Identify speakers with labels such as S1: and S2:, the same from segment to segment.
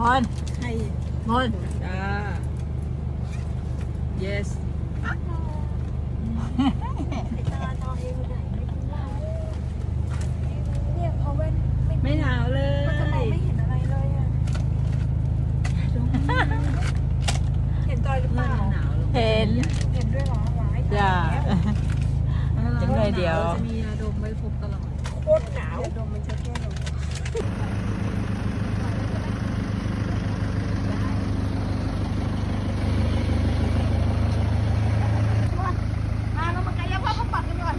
S1: มน
S2: ให้
S1: มน
S2: จ้า yes
S3: เนี่ยพอเว้นไม่
S2: ไม่หนาวเลย
S3: มันจะมองไม่เห็นอะไรเลยอะเห็นจอยหรือเป
S2: มัน
S3: ล่า
S2: หนาวลง
S1: เห็น
S3: เห็นด้วยเหรอหวาย
S1: จ้าเห็นเลยเดียว
S2: จะมียาดมไว้พกตลอด
S3: โคตรหนาวดมมันจะแก้ลมมาเรามากายภาพบำบัดกันก่อน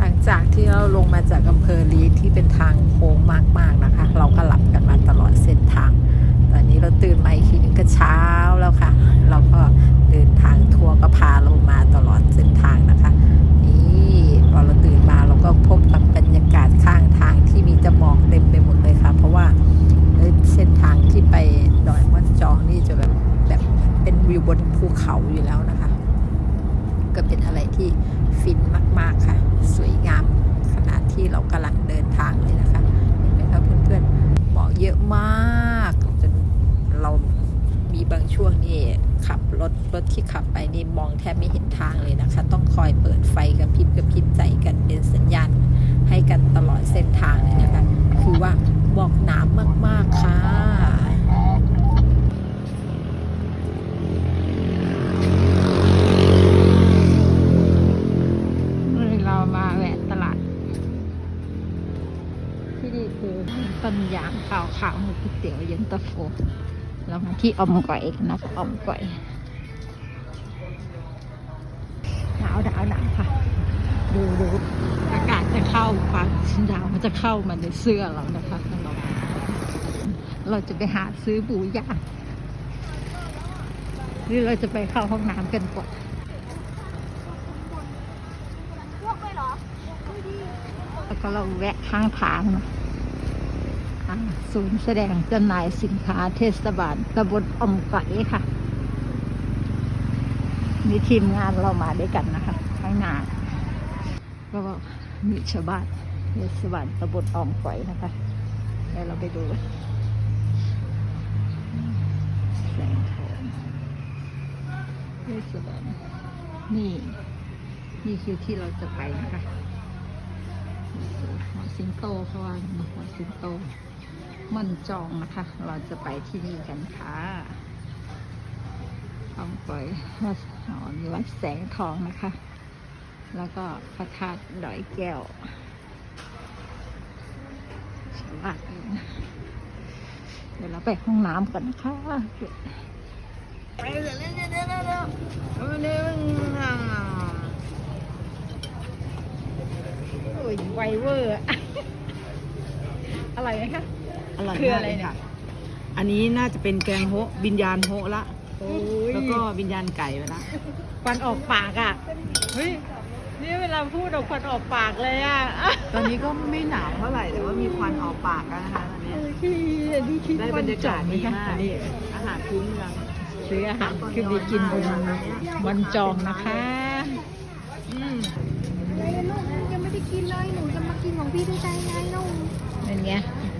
S1: หลังจากที่เราลงมาจากอำเภอลีที่เป็นทางโค้งมากๆนะคะ เราก็หลับกันมาตลอดเส้นทาง ตอนนี้เราตื่นมาอีกทีนึงก็เช้าแล้วค่ะ เราก็เดินทางทัวร์ก็พาเรามาตลอดเส้นทางนะคะ นี่พอเราตื่นมาเราก็พบกับบรรยากาศข้างทางที่มีจะหมอกเต็มไปหมดเลยค่ะ เพราะว่าเอ้ยเส้นทางที่ไปดอยม่อนจองนี่จะแบบแบบเป็นวิวบนภูเขาอยู่แล้วนะคะ ก็เป็นอะไรที่ฟินมาก ๆ ค่ะ สวยงามขณะที่เรากำลังเดินทางเลยนะคะ เห็นไหมคะเพื่อนๆหมอกเยอะมากจนเรามีบางช่วงนี่ขับ รถที่ขับไปนี่มองแทบไม่เห็นทางเลยนะคะ ต้องคอยเปิดไฟกระพริบกระพริบใจกันเป็นสัญญาณให้กันตลอดเส้นทางเลยนะคะ คือว่าหมอกหนามาก ๆ ค่ะเรามาแวะตลาดที่นี่คือต้นยางขาวขาวหมูก๋วยเตี๋ยวเย็นตาโฟเรามาที่อมก่อยนนะคะอมก่อยหนาวหนาวหนาวค่ะ ดูดูอากาศจะเข้าความชื้นดาวมันจะเข้ามาในเสื้อเรานะคะเราเราจะไปหาซื้อปูยาหรือเราจะไปเข้าห้องน้ำกันก่อนแล้วก็เราแวะข้างทางนะศูนย์แสดงจำหน่ายสินค้าเทศบาลตำบลอมก๋อยค่ะ มีทีมงานเรามาด้วยกันนะคะ ข้างหน้า ก็มีชาวบ้านเทศบาลตำบลอมก๋อยนะคะเดี๋ยวเราไปดูแสงทองเทศบาลนี่ นี่คือที่เราจะไปนะคะหัวสิงโตเขาว่าหัวสิงโตมันจองนะคะ เราจะไปที่นี่กันค่ะทองปอยวัดอ๋อมีวัดแสงทองนะคะ แล้วก็พระธาตุดอยแก้วชาวบ้านเองนะเดี๋ยวเราไปห้องน้ำกันนะคะ
S2: ไปเร็วเร็วเร็วเร็วเร็วเร็วเร็ว
S1: โอ้ยไวเวอร์อะไรนะคะ
S2: อร่อย
S1: คืออะไร
S2: เนี่
S1: ย
S2: อันนี้น่าจะเป็นแกงโฮะวิญญาณโฮละแล้วก็วิญญาณไก่ไปละ
S1: ควันออกปากอะเฮ้ย นี่เวลาพูดออกควันออกปากเลยอะ
S2: ตอนนี้ก็ไม่หนาวเท่าไหร่แต่ว่ามีควันออกปากแล้วนะคะตอนนี้
S1: คืออันนี้คิด
S2: ได้บรรยากาศดีมาก
S1: นี่
S2: อาหารพื้นเมือง
S1: ซื้ออาหารคือไปกินบนวันจองนะคะ
S2: อืม
S3: อะไรลูกยังไม่ได้กินเลยหนูจะมากินของพี่ได้ใจไงลูก
S1: นั่นไง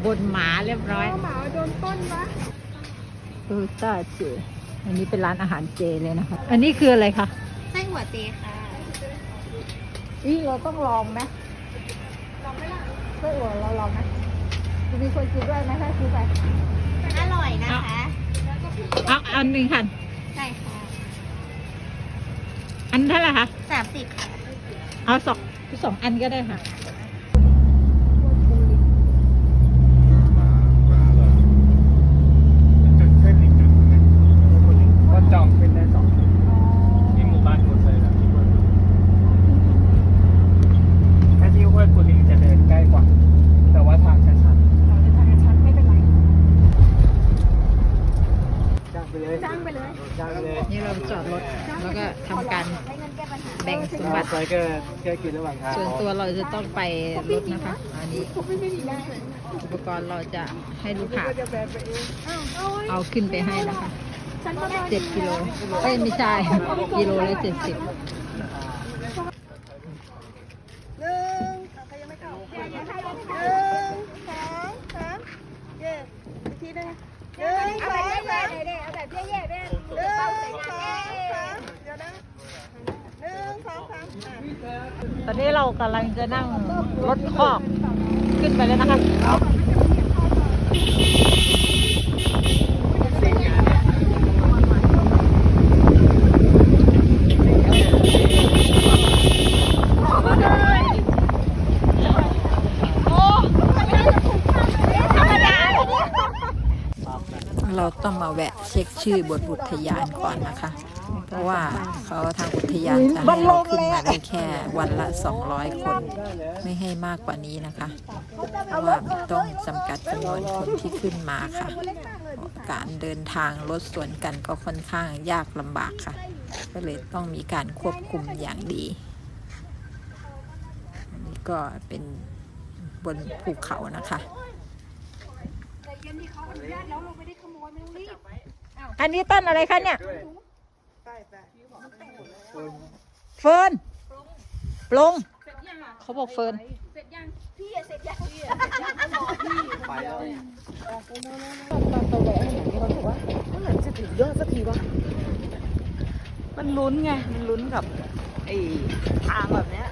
S1: บนหมาเรียบร้อย
S3: พ่อหมาโดนต้นวะ
S1: เออต้าเจอันนี้เป็นร้านอาหารเจเลยนะคะ อันนี้คืออะไรคะ
S3: ไส้หัวเจค่ะ
S1: อีเราต้องลองไหมลองไหมล่ะไส้อั่วเราลองไหมจะมีคนกินด้วยไหมถ้าซื้อไป
S3: อร่อยนะคะ
S1: เอาอันหนึ่งค่ะ
S3: ใช่ค่ะ
S1: อันเท่าไหร่คะ
S3: สามสิบค่ะ
S1: เอาสองสองอันก็ได้ค่ะ
S4: จุดขึ้นอีกจุดหนึงก็จองขึ้นได้สองจุดที่หมู่บ้านโพไซแล้วที่ห้วยถ้าที่ห้วยปุริงจะเดินใกล้กว่า แต่ว่าทางชัน
S3: เราจะทานกับฉันไม่เป็นไร
S4: ๆจ้างไปเลย
S3: จ้างไปเลย
S4: จ้างไปเลย
S1: นี่เราจอดรถแล้วก็ทำการแบ่งสมบัติ
S4: ใส่แค่แค่กินระหว่างทาง
S1: ส่วนตัวเราจะต้องไปรถนะคะ อันนี้อุปกรณ์เราจะให้ลูกค้าเอาขึ้นไปให้นะคะเจ็ดกิโลเอ้ยไม่ใช่กิโลละเจ็ดสิบ
S2: หนึ่งใครยังไม่เข้าหนึ่งสองสามเย้อีกทีหนึงหนึ่งสองสาม
S3: เอาแบบแย่ๆแม่
S2: หนึ่งสองสามเดี๋ยวนะหนึ่งสองสามอะ
S1: ต อนนี้เรากำลังจะนั่งรถคอกขึ้นไปแล้วนะคะเราต้องมาแวะเช็คชื่อบนอุทยานก่อนนะคะ เพราะว่าเขาทางอุทยานจะให้เราขึ้นมาได้แค่วันละ 200 คน ไม่ให้มากกว่านี้นะคะ เพราะว่าต้องจำกัดจำนวนคนที่ขึ้นมาค่ะ การเดินทางรถสวนกันก็ค่อนข้างยากลำบากค่ะ ก็เลยต้องมีการควบคุมอย่างดีอันนี้ก็เป็นบนภูเขานะคะ
S3: ใจเย็นที่เขาอนุ เฟิร์นปลงเขาบอกเฟิร์นไปแล้วต
S1: อนตะแหวงอย่า
S2: งนี้
S1: เราถือว่าเมื่อไหร่
S3: จะถึงยอ
S4: ดสักทีวะ
S2: มันลุ้นไง มันลุ้นกับไอ้ทางแบบเนี้
S1: ย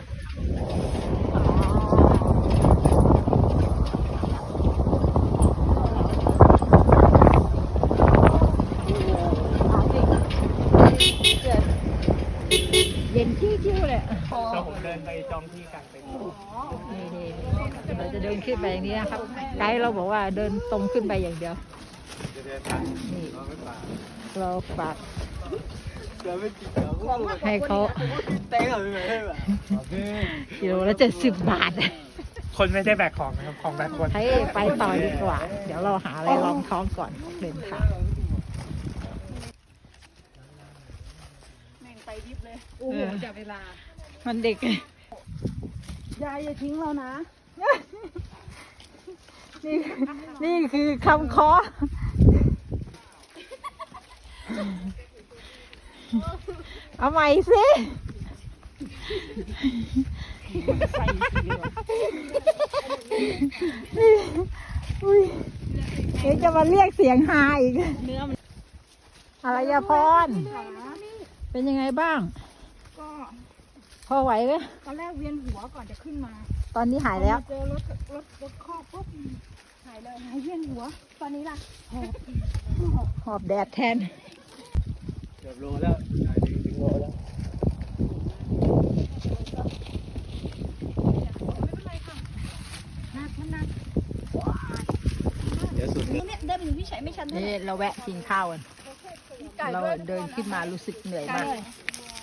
S4: ถ้าผมเดินไปจองที่กลางเต็นท์
S1: นี่นี่เราจะเดินขึ้นไปอย่างนี้นะครับ ไกด์เราบอกว่าเดินตรงขึ้นไปอย่างเดียว นี่เราฝาก
S4: เดี๋ยวไม่กินเดี๋ยว
S1: ให้เขา
S4: เต้งเอาไปไหนแบบ
S1: กิโลละเจ็ดสิบบาท
S4: คนไม่ได้แบกของนะครับ ของแบกคน
S1: ให้ไปต่อดีกว่า เดี๋ยวเราหาอะไรรองท้องก่อนเดินทาง
S3: แม่งไปดิบเลย
S1: โอ้โหจับเวลา มันเด็ก
S3: ยายอย่าทิ้งเรานะ
S1: นี่นี่คือคำเคอเอาใหม่สิอุ้ยเดี๋ยวจะมาเรียกเสียงฮาอีกอารยพร เป็นยังไงบ้าง
S3: ก็
S1: พอไหวไหม
S3: ตอนแรกเวียนหัวก่อนจะขึ้นมา
S1: ตอนนี้หายแล้ว
S3: พอมาเจอรถรถรถคอกปุ๊บหายเลยหายเวียนหัว ตอนนี้ล่ะหอบหอบ
S1: หอบแดดแทน
S4: เกือบโลแล้วถึงโลแล้ว
S3: หนักมันหนัก
S4: เดี๋ยวสุด
S3: นี่เนี่ยเดินอยู่พี่ชัยไม่ชันเท่าไห
S1: นี่
S3: ร่
S1: เราแวะกินข้าวกัน
S3: ไก่
S1: เรา
S3: ด้วย
S1: เดินขึ้นมารู้สึกเหนื่อย
S3: ไก่
S1: มาก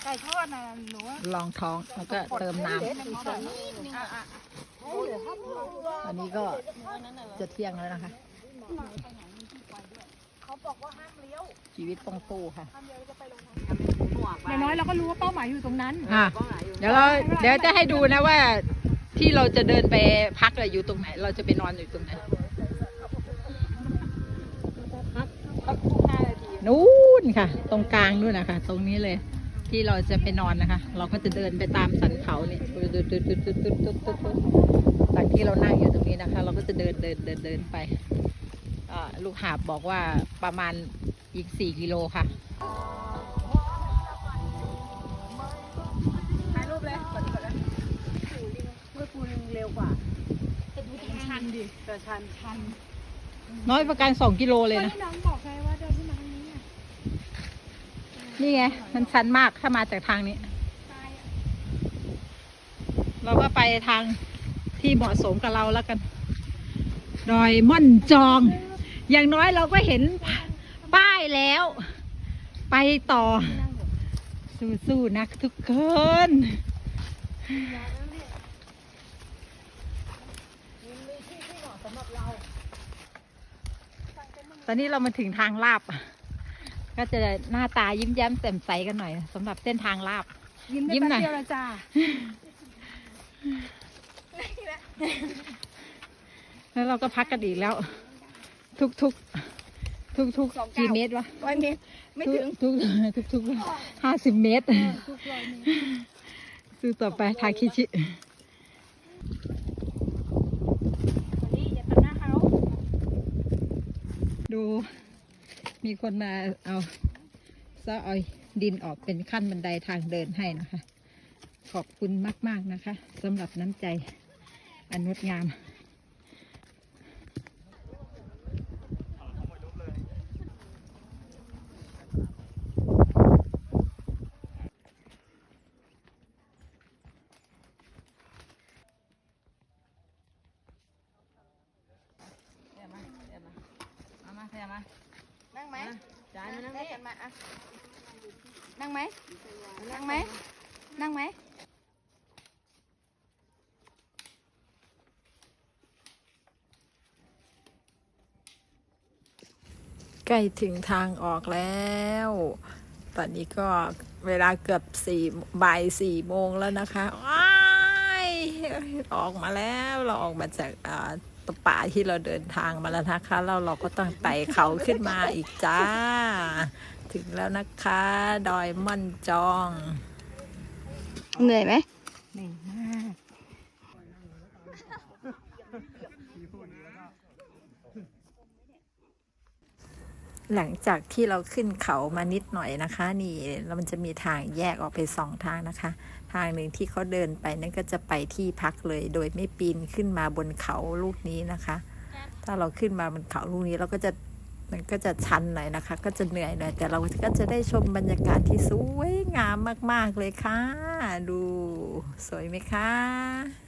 S3: ไก่ทอดนะหนูว่า
S1: ลองท้องแล้วก็เติมน้
S3: อะอะำ
S1: อันนี้ก็จะเที่ยงแล้วนะคะชีวิตต้องสู้ค่ะ
S3: อย่างน้อยเราก็รู้ว่าเป้าหมายอยู่ตรงนั้น
S1: อะเดี๋ยวเราเดี๋ยวจะให้ดูนะว่าที่เราจะเดินไปพักอะอยู่ตรงไหน เราจะไปนอนอยู่ตรงไหนนู่นค่ะ ตรงกลางนู่นนะคะตรงนี้เลย ที่เราจะไปนอนนะคะ เราก็จะเดินไปตามสันเขาเนี่ยจากที่เรานั่งอยู่ตรงนี้นะคะ เราก็จะเดินเดินเดินเดินไปลูกหาบบอกว่าประมาณอีก 4 กิโลค่ะ
S3: ถ่ายรูปเลยกดกดเลยเมื่อกูเร็วกว่าแต่ดูชันดิแต่ชันชัน
S1: น้อยประกัน 2 กิโลเลย
S3: นะน้องบอกใครว่าเดินที่ไหน
S1: นี่ไง มันชันมากถ้ามาจากทางนี้ เราก็ไปทางที่เหมาะสมกับเราแล้วกัน ดอยม่อนจอง อย่างน้อยเราก็เห็นป้ายแล้ว ไปต่อ สู้ๆนะทุกคนตอนนี้เรามาถึงทางลาบ ก็จะหน้าตายิ้มแย้มแจ่มใสกันหน่อยสำหรับเส้นทางลาบ
S3: ยิ้มได้
S1: ยิ้มหน่
S3: แป๊
S1: อบย
S3: เดียวละจ้า
S1: แล้วเราก็พักกันอีกแล้ว ทุกทุกทุกทุกๆกี่เมตรวะ
S2: ร้อยเมตรไม่ถึง
S1: ทุกทุกทุกห้าสิบเมตร
S3: ทุกร้อยเมตร
S1: สู้ต่อไปทาคิชิ
S3: นี่อย่าตัดหน้าเขา
S1: ดู มีคนมาเอาซะเอาดินออกเป็นขั้นบันไดทางเดินให้นะคะ ขอบคุณมาก ๆ นะคะสำหรับน้ำใจอันงดงาม
S2: นั่งไหมจานมานั่งนี่กันมาอะนั่งไหมนั่งไหมนั่งไหม
S1: ใกล้ถึงทางออกแล้ว ตอนนี้ก็เวลาเกือบสี่บ่ายสี่โมงแล้วนะคะว้ายออกมาแล้วเราออกมาจากตป่าที่เราเดินทางมาแล้วนะคะแล้วเราก็ต้องไต่เขาขึ้นมาอีกจ้า ถึงแล้วนะคะ ดอยม่อนจอง
S2: เหนื่อยไหม
S1: เหนื่อยมาก หลังจากที่เราขึ้นเขามานิดหน่อยนะคะ นี่แล้วมันจะมีทางแยกออกไปสองทางนะคะ ทางหนึ่งที่เขาเดินไปนั่นก็จะไปที่พักเลย โดยไม่ปีนขึ้นมาบนเขาลูกนี้นะคะ ถ้าเราขึ้นมาบนเขาลูกนี้เราก็จะมันก็จะชันหน่อยนะคะ ก็จะเหนื่อยหน่อยแต่เราก็จะได้ชมบรรยากาศที่สวยงามมาก ๆเลยค่ะ ดูสวยไหมคะ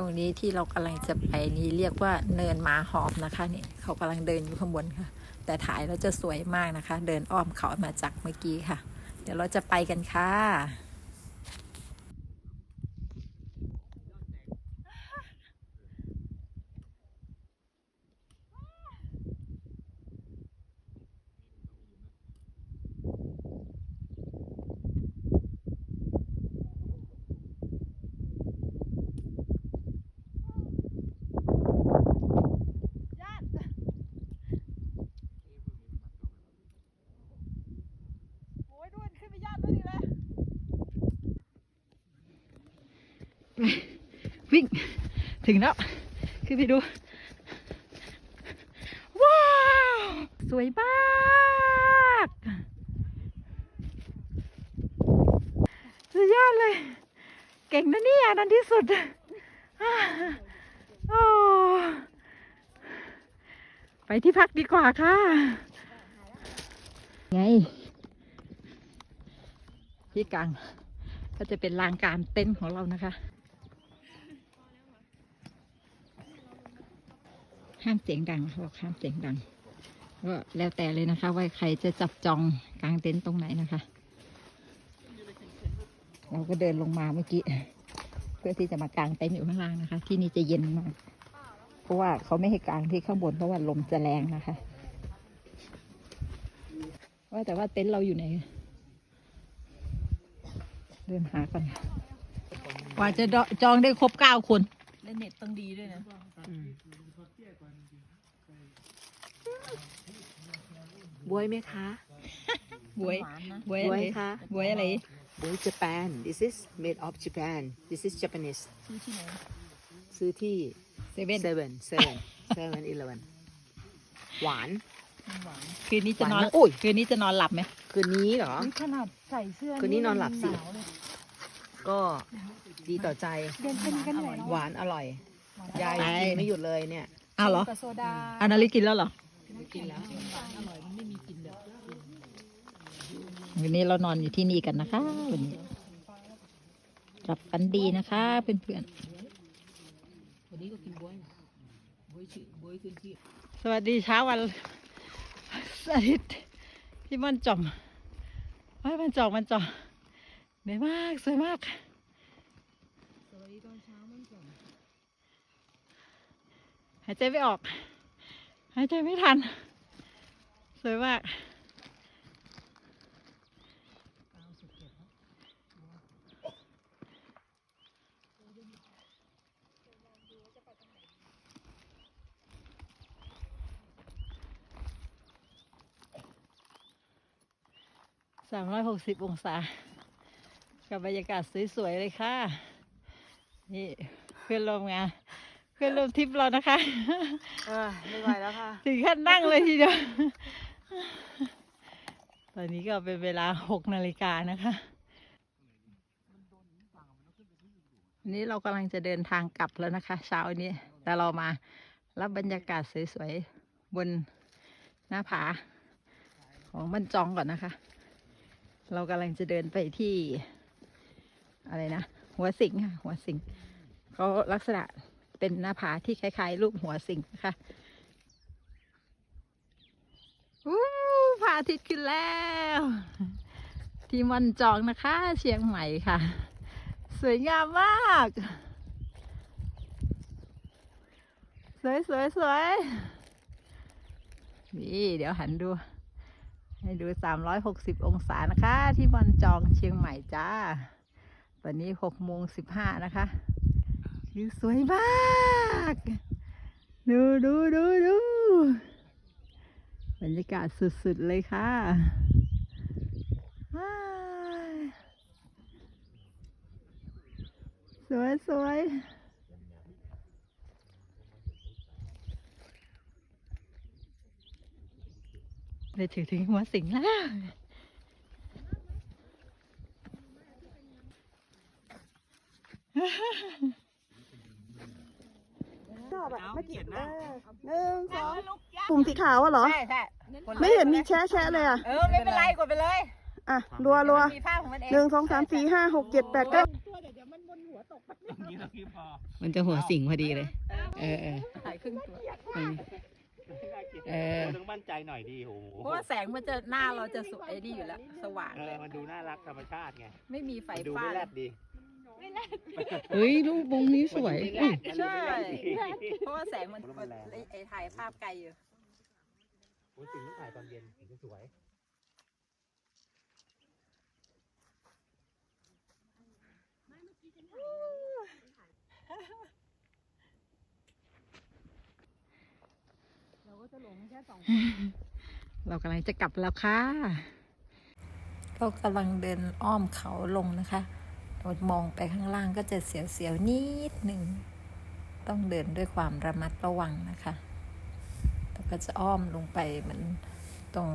S1: ตรงนี้ที่เรากำลังจะไปนี้เรียกว่าเนินหมาหอบนะคะนี่เขากำลังเดินอยู่ข้างบนค่ะ แต่ถ่ายแล้วจะสวยมากนะคะ เดินอ้อมเขามาจากเมื่อกี้ค่ะ เดี๋ยวเราจะไปกันค่ะ
S2: โอ้ยด้วนขึ้นไปยากด้วยนี่แหละ
S1: วิ่ง ถึงแล้วขึ้นไปดู ว้าว สวยมากสุดยอดเลย เก่งนะเนี่ยนันที่สุดโอ้ไปที่พักดีกว่าค่ะ ไง ที่กลางก็จะเป็นลานกลารเต็นท์ของเรานะคะ ห้ามเสียงดังเขาบอกห้ามเสียงดังก็แล้วแต่เลยนะคะ ว่าใครจะจับจองกลางเต็นท์ตรงไหนนะคะ เราก็เดินลงมาเมื่อกี้ เพื่อที่จะมากางเต็นท์อยู่ข้างล่างนะคะ ที่นี่จะเย็นมากเพราะว่าเขาไม่ให้กางที่ข้างบนเพราะว่าลมจะแรงนะคะ ว่าแต่ว่าเต็นท์เราอยู่ไหนเดินหากันกว่าจะจองได้ครบเก้าคน
S3: และเน็ตต้องดีด้วยนะ
S5: บวยไหมคะ
S1: บวย
S3: หวานนะ
S1: บวย
S5: บ
S1: อะ
S5: ว
S1: ไร
S5: ยคะ
S1: บวยอะไร
S5: บวย Japan this is made of Japan this is Japanese
S3: ซื้อที่ไหน
S5: ซื้อที่
S1: เซเว่น
S5: seven seven seven eleven หวาน
S3: มันหวาน
S1: คืนนี้จะนอน
S5: หวานมากอุ้ย
S1: คืนนี้จะนอนหลับไหม
S5: คืนนี้เหรอ
S3: นี่ขนาดใส่เสื้อ
S5: คืนนี้นอนหลับสิ
S3: หนาวเลย
S5: ก็ดีต่อใจ
S3: เดินเป็นกันใหญ่
S5: หวานอร่อยยายกินไม่หยุดเลยเนี่ย
S1: อ้าวเหรอ
S3: กับโซดา
S1: อานาลิกินแล้วเหรอ
S5: กินแล้ว
S1: วันนี้เรานอนอยู่ที่นี่กันนะคะวันนี้หลับกันดีนะคะเพื่อนๆ
S5: วันนี้ก็กินบวยบวยชื่อบวยขึ้นที่
S1: สวัสดีเช้าวันอาทิตย์ที่มันจอมว้ายมันจอมมันจอมเหนื่อยมากสวยมาก
S5: สวัสดีตอนเช้ามันก่อน
S1: หายใจไม่ออก หายใจไม่ทัน สวยมากสามร้อยหกสิบองศา กับบรรยากาศสวย ๆ เลยค่ะ นี่เพื่อนร่วมงาน เพื่อนร่วมทริปเรานะคะ
S3: เออไม่ไหวแล้วค่ะ
S1: ถึงขั้นนั่งเลยทีเดียว ตอนนี้ก็เป็นเวลาหกนาฬิกานะคะวันนี้เรากำลังจะเดินทางกลับแล้วนะคะ เช้านี้ แต่เรามารับบรรยากาศสวยๆบนหน้าผา ของบันจองก่อนนะคะ เรากำลังจะเดินไปที่ อะไรนะ หัวสิงค่ะ หัวสิงเขาลักษณะ เป็นหน้าผาที่คล้ายๆรูปหัวสิงนะคะอู้พระอาทิตย์ขึ้นแล้ว ที่มันจองนะคะ เชียงใหม่ค่ะ สวยงามมาก สวยสวยสวยนี่เดี๋ยวหันดู ให้ดู 360 องศานะคะ ที่บอนจองเชียงใหม่จ้า ตอนนี้6โมง15 นะคะ วิวสวยมาก ดูดูดูดูบรรยากาศสุดๆเลยค่ะสวยสวยไปถึงถึงหัวสิงแล้ว
S2: ชอบอะไม่กี่เออหนึ่งสองปุ่มสีขาวอะเหรอ
S1: ใช่ใช่
S2: ไม่เห็นมีแชะแชะเลยอะ
S1: เออไม่เป็นไรกดไปเลย
S2: อะรัวรัว
S1: มีภาพของมันเอง
S2: หนึ่งสองสามสี่ห้าหกเจ็ดแปดเก้า
S4: นี่เราคิดพอ
S5: มันจะหัวสิงพอดีเลย เออเออ
S1: ถ่ายครึ่งตัว
S5: เออ
S4: ต้องมั่นใจหน่อยดีโอ้โห
S1: เพราะว่าแสงมันจะหน้าเราจะสวยดีอยู่แล้ว สว่าง
S4: เอ
S1: เล
S4: อยมันดูน่ารักธรรมชาติไง
S1: ไม่มีไฟ
S4: มันดู
S1: ฟ้า
S4: ไม่แรดดี
S5: เฮ้ยรูปวงนี้สวย
S4: มันดูไม่แรด
S1: ใช่
S4: มันดูไม่แรดดี
S1: เพราะว่าแสงมัน
S4: มันแรง
S1: ไอ้ไอ้ถ่ายภาพไกลอยู่
S4: โอ้ยสิ่งที่ถ่ายตอนเย็นถึงจะสวย
S1: เรากำลังจะกลับแล้วค่ะเรากำลังเดินอ้อมเขาลงนะคะ เรามองไปข้างล่างก็จะเสียวๆนิดหนึ่ง ต้องเดินด้วยความระมัดระวังนะคะแล้วก็จะอ้อมลงไปเหมือนตรง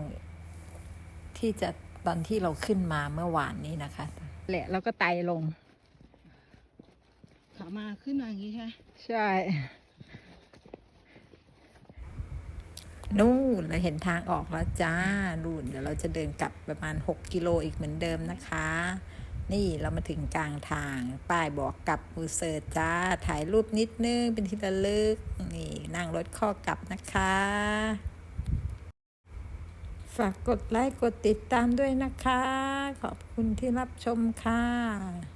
S1: ที่จะตอนที่เราขึ้นมาเมื่อวานนี้นะคะแหละแล้วก็ไต่ลง
S5: ขามาขึ้นมาอย่างนี้ใช่ไหม
S1: ใช่ นู่นเราเห็นทางออกแล้วจ้านู่นเดี๋ยวเราจะเดินกลับประมาณ 6 กิโลอีกเหมือนเดิมนะคะ นี่เรามาถึงกลางทาง ป้ายบอกกลับมูเซอร์จ้า ถ่ายรูปนิดนึงเป็นที่ระลึก นี่นั่งรถข้อกลับนะคะ ฝากกดไลค์กดติดตามด้วยนะคะ ขอบคุณที่รับชมค่ะ